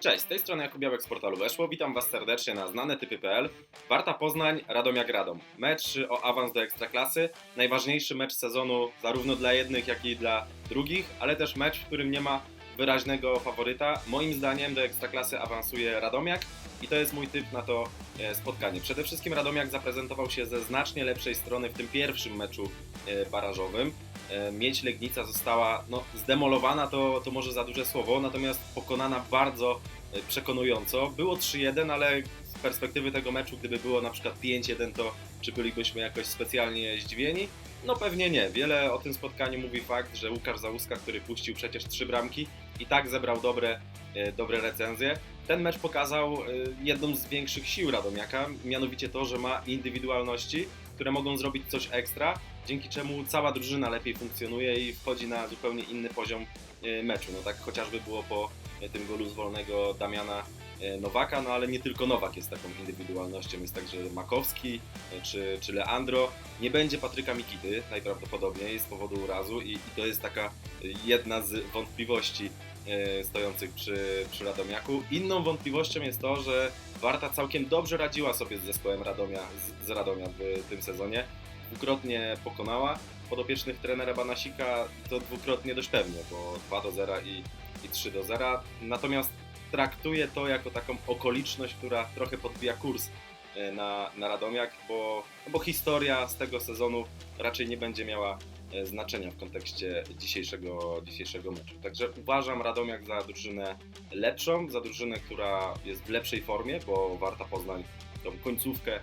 Cześć, z tej strony Jakub Białek z portalu Weszło. Witam Was serdecznie na znanetypy.pl. Warta Poznań, Radomiak Radom. Mecz o awans do Ekstraklasy. Najważniejszy mecz sezonu zarówno dla jednych, jak i dla drugich, ale też mecz, w którym nie ma wyraźnego faworyta. Moim zdaniem do Ekstraklasy awansuje Radomiak i to jest mój typ na to e, spotkanie. Przede wszystkim Radomiak zaprezentował się ze znacznie lepszej strony w tym pierwszym meczu e, barażowym. E, Miedź Legnica została no, zdemolowana, to, to może za duże słowo, natomiast pokonana bardzo e, przekonująco. Było 3-1, ale z perspektywy tego meczu, gdyby było na przykład 5-1, to czy bylibyśmy jakoś specjalnie zdziwieni? No pewnie nie. Wiele o tym spotkaniu mówi fakt, że Łukasz Załuska, który puścił przecież trzy bramki, i tak zebrał dobre, e, dobre recenzje. Ten mecz pokazał jedną z większych sił Radomiaka, mianowicie to, że ma indywidualności, które mogą zrobić coś ekstra, dzięki czemu cała drużyna lepiej funkcjonuje i wchodzi na zupełnie inny poziom e, meczu. No tak chociażby było po tym golu z wolnego Damiana e, Nowaka, no ale nie tylko Nowak jest taką indywidualnością, jest także Makowski e, czy, czy Leandro. Nie będzie Patryka Mikity najprawdopodobniej z powodu urazu i, i to jest taka e, jedna z wątpliwości e, stojących przy, przy Radomiaku. Inną wątpliwością jest to, że Warta całkiem dobrze radziła sobie z zespołem Radomia, z, z Radomia w tym sezonie. Dwukrotnie pokonała podopiecznych trenera Banasika to dwukrotnie dość pewnie, bo 2 do 0 i, i 3 do 0. Natomiast traktuję to jako taką okoliczność, która trochę podbija kurs e, na, na Radomiak, bo, no bo historia z tego sezonu raczej nie będzie miała e, znaczenia w kontekście dzisiejszego, dzisiejszego meczu. Także uważam Radomiak za drużynę lepszą, za drużynę, która jest w lepszej formie, bo Warta Poznań tą końcówkę e,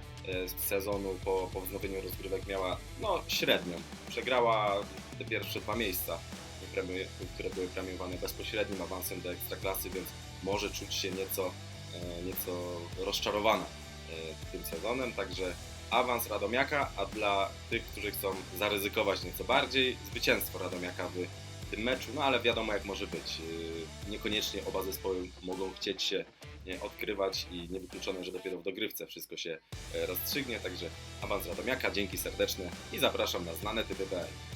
sezonu po, po wznowieniu rozgrywek miała no, średnią. Przegrała te pierwsze dwa miejsca, które były premiowane bezpośrednim awansem do Ekstraklasy, więc może czuć się nieco, e, nieco rozczarowana e, tym sezonem, także awans Radomiaka, a dla tych, którzy chcą zaryzykować nieco bardziej, zwycięstwo Radomiaka w tym meczu, no ale wiadomo jak może być. Niekoniecznie oba zespoły mogą chcieć się odkrywać i niewykluczone, że dopiero w dogrywce wszystko się e, rozstrzygnie, także awans Radomiaka, dzięki serdeczne i zapraszam na znane typy.pl.